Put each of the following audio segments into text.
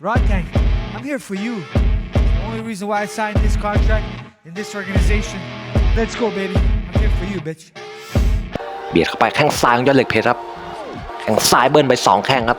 Rod Gang, I'm here for you. The only reason why I signed this contract in this organization. Let's go, baby. I'm here for you, bitch. เบียดเข้าไปแข้งซ้ายของยอดเหล็กเพชรครับ แข้งซ้ายเบิ้ลไปสองแข้งครับ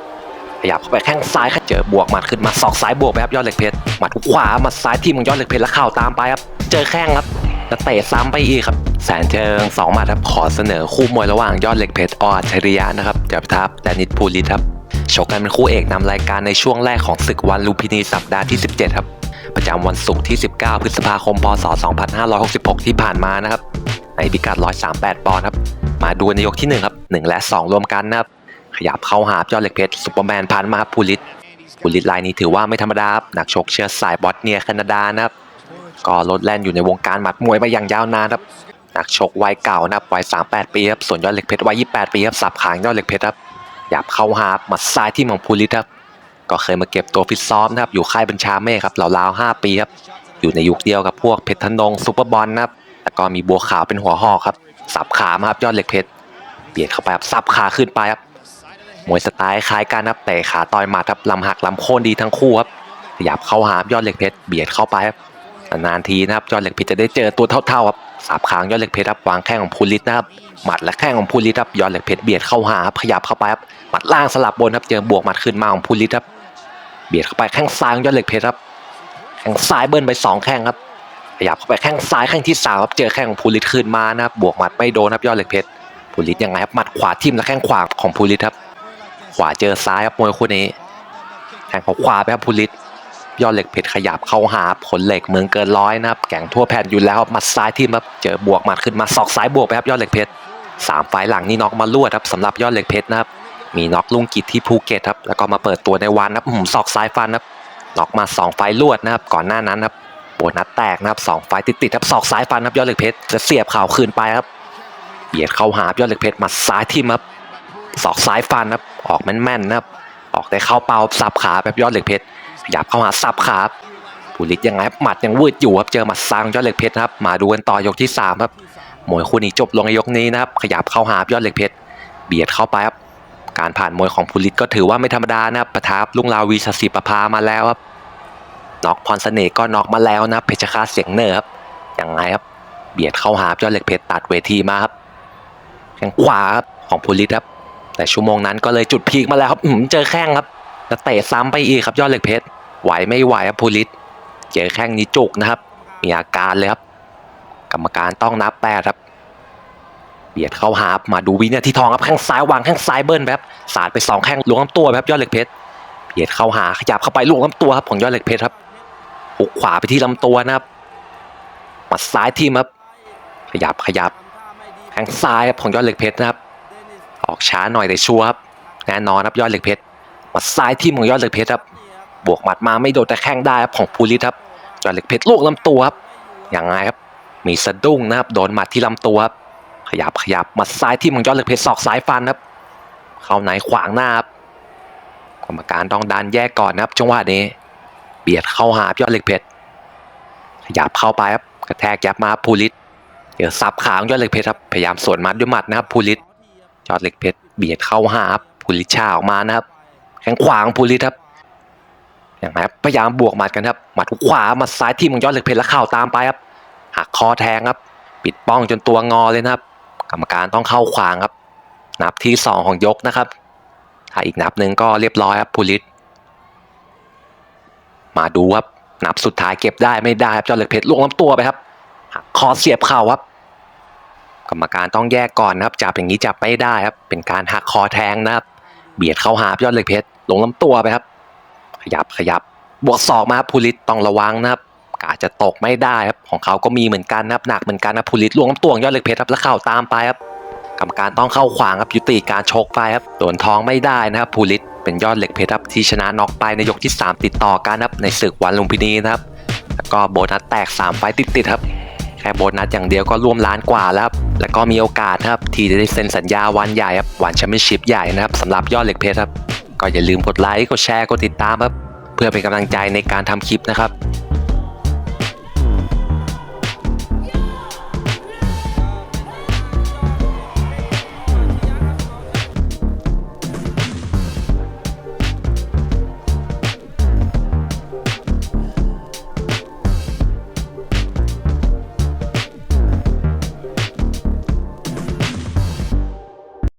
ขยับเข้าไปแข้งซ้ายครับเจอบวกหมัดขึ้นมาศอกซ้ายบวกไปครับยอดเหล็กเพชร หมัดขวาหมัดซ้ายที่ของยอดเหล็กเพชรแล้วเข่าตามไปครับ เจอแข้งครับแล้วเตะซ้ำไปอีกครับ แสนเชิงสองหมัดครับขอเสนอคู่มวยระหว่างยอดเหล็กเพชรออัจฉริยะนะครับเดี๋ยวพิทับและนิดภูริครับ ชกกันเป็นคู่เอกนำรายการในช่วงแรกของศึกวันลุมพินีสัปดาห์ที่ 17 ครับ ประจำวันศุกร์ที่ 19 พฤษภาคม พศ 2566 ที่ผ่านมานะครับ ในพิกัด 138 ปอนด์ครับ มาดูในยกที่ 1 ครับ 1 และ 2 รวมกันนะครับ ขยับเข้าหายอดเหล็กเพชรซุปเปอร์แมนพันมาครับภูริศภูริศรายนี้ถือว่าไม่ธรรมดาครับนักชกเชื้อสายบอสเนียแคนาดานะครับก็ลดแล่นอยู่ในวงการหมัดมวยมาอย่างยาวนานครับนักชกวัยเก่านะวัย38 ปีครับส่วนยอดเหล็กเพชรวัย28 ปีครับสับขางยอดเหล็กเพชรครับ หยับเข้าหาหมัดซ้ายที่ของภูริศครับก็เคยมาเก็บตัวฟิตซ้อมนะครับอยู่ค่ายบัญชาเมฆครับราวๆ5ปีครับอยู่ในยุคเดียวกับพวกเพชรธนงซูเปอร์บอลนะครับแล้วก็มีบัวขาวเป็นหัวหอกครับสับขามาครับยอดเหล็กเพชรเบียดเข้าไปครับสับขาขึ้นไปครับมวยสไตล์คล้ายกันครับเตะขาต่อยหมัดครับลำหักลำโค่นดีทั้งคู่ครับขยับเข้าหายอดเหล็กเพชรเบียดเข้าไปครับนานทีนะครับยอดเหล็กเพชรจะได้เจอตัวเท่าๆครับ สับขางยอดเหล็กเพชรครับวางแข้งของภูริศนะครับหมัดและแข้งของภูริศครับยอดเหล็กเพชรเบียดเข้าหาครับขยับเข้าไปครับหมัดล่างสลับบนครับเจอบวกหมัดขึ้นมาของภูริศครับเบียดเข้าไปแข้งซ้ายของยอดเหล็กเพชรครับแข้งซ้ายเบิ้ลไปสองแข้งครับขยับเข้าไปแข้งซ้ายแข้งที่สามครับเจอแข้งของภูริศขึ้นมานะครับบวกหมัดไม่โดนครับยอดเหล็กเพชรภูริศยังไงครับหมัดขวาทิ่มและแข้งขวาของภูริศครับขวาเจอซ้ายครับมวยคู่นี้แข้งขวาไปครับภูริศ ยอดเหล็กเพชรขยับเข้าหาผลเหล็กเมืองเกินร้อยนะครับแก่งทั่วแผ่นอยู่แล้วมัดซ้ายที่มาเจอบวกหมัดขึ้นมาศอกซ้ายบวกไปครับยอดเหล็กเพชรสามไฟหลังนี่น็อกมาลวดครับสำหรับยอดเหล็กเพชรนะครับมีน็อกลุงกิจที่ภูเก็ตครับแล้วก็มาเปิดตัวในวันนะครับอื้อหือศอกซ้ายฟันครับน็อกมาสองไฟลวดนะครับก่อนหน้านั้นครับโบนัสแตกนะครับสองไฟล์ติดๆครับศอกซ้ายฟันครับยอดเหล็กเพชรจะเสียบเข่าคืนไปครับเบียดเข้าหายอดเหล็กเพชรมัดซ้ายที่มาศอกซ้ายฟันครับออกแม่นๆนะครับออกได้เข้าเป้าสับขาแบบยอดเหล็กเพชร ยับเข้าหาสับครับภูริศยังไงหมัดยังวืดอยู่ครับเจอหมัดซางยอดเหล็กเพชรนะครับมาดูกันต่อยกที่สามครับมวยคู่นี้จบลงในยกนี้นะครับขยับเข้าหายอดเหล็กเพชรเบียดเข้าไปครับการผ่านมวยของภูริศก็ถือว่าไม่ธรรมดานะครับประทับลุงลาวีชศิประภามาแล้วครับน็อกพรเสน่ห์ก็น็อกมาแล้วนะเพชรคาเสียงเนอร์ครับยังไงครับเบียดเข้าหายอดเหล็กเพชรตัดเวทีมาครับแข้งขวาครับของภูริศครับแต่ชั่วโมงนั้นก็เลยจุดพีคมาแล้วครับเจอแข้งครับ แล้วเตะซ้ำไปอีกครับยอดเหล็กเพชรไหวไม่ไหวครับภูริศเจอแข้งนี้จุกนะครับ มีอาการเลยครับ กรรมการต้องนับแปดครับ เบียดเข้าหามาดูวินาทีทองครับแข้งซ้ายวางแข้งซ้ายเบิ้ลแบบสาดไปสองแข้งล้วงลำตัวแบบยอดเหล็กเพชรเบียดเข้าหาขยับเข้าไปล้วงลำตัวครับของยอดเหล็กเพชรครับหุกขวาไปที่ลำตัวนะครับหมัดซ้ายทีมครับ ขยับขยับแข้งซ้ายครับของยอดเหล็กเพชรนะครับ ออกช้าหน่อยแต่ชัวร์ครับแน่นอนครับยอดเหล็กเพชร มัดซ้ายทีมของยอดเหล็กเพชรครับ บวกหมัดมาไม่โดนแต่แข้งได้ครับของภูริศครับจอดเหล็กเพชรลูกลำตัวครับอย่างไรครับ มีสะดุ้งนะครับโดนหมัดที่ลำตัวครับขยับขยับหมัดซ้ายที่มังยอดเหล็กเพชรศอกซ้ายฟันครับ เข้าในขวางหน้าครับกรรมการต้องดันแยกก่อนนะครับจังหวะนี้ เบียดเข้าหายอดเหล็กเพชรขยับเข้าไปครับกระแทกยับมาภูริศเดี๋ยวสับขาของยอดเหล็กเพชรครับพยายามสวนมัดด้วยหมัดนะครับภูริศยอดเหล็กเพชรเบียดเข้าหาครับภูริชาออกมานะครับ แข้งขวางภูริศครับอย่างไรครับพยายามบวกหมัดกันครับหมัดขวาหมัดซ้ายที่มังยอดเหล็กเพชรแล้วเข่าตามไปครับหักคอแทงครับ ปิดป้องจนตัวงอเลยนะครับ กรรมการต้องเข้าขวางครับ นับที่สองของยกนะครับ ถ้าอีกนับหนึ่งก็เรียบร้อยครับภูริมาดูครับนับสุดท้ายเก็บได้ไม่ได้ครับยอดเหล็กเพชรลงลำตัวไปครับหักคอเสียบเข่าครับกรรมการต้องแยกก่อนนะครับ จับอย่างนี้จับไม่ได้ครับ เป็นการหักคอแทงนะครับ เบียดเข้าหายอดเหล็กเพชรลงลำตัวไปครับ ขยับขยับบวกศอกมาครับภูริศต้องระวังนะครับกาจะตกไม่ได้ครับของเขาก็มีเหมือนกันนะครับหนักเหมือนกันนะภูริศลวงน้ำตัวของยอดเหล็กเพชรครับแล้วเข่าตามไปครับกรรมการต้องเข้าขวางครับยุติการชกไปครับโดนทองไม่ได้นะครับภูริศเป็นยอดเหล็กเพชรครับที่ชนะน็อกไปในยกที่ 3 ติดต่อกันครับในศึกวันลุมพินีนะครับแล้วก็โบนัสแตก 3 ไฟต์ติดๆครับ ค่โบนัสอย่างเดียวก็ร่วมล้านกว่าแล้วแล้วก็มีโอกาสครับที่จะได้เซ็นสัญญาวันใหญ่ครับวันแชมเปี้ยนชิพใหญ่นะครับสำหรับยอดเหล็กเพชรครับก็อย่าลืมกดไลค์กดแชร์กดติดตามครับเพื่อเป็นกำลังใจในการทำคลิปนะครับ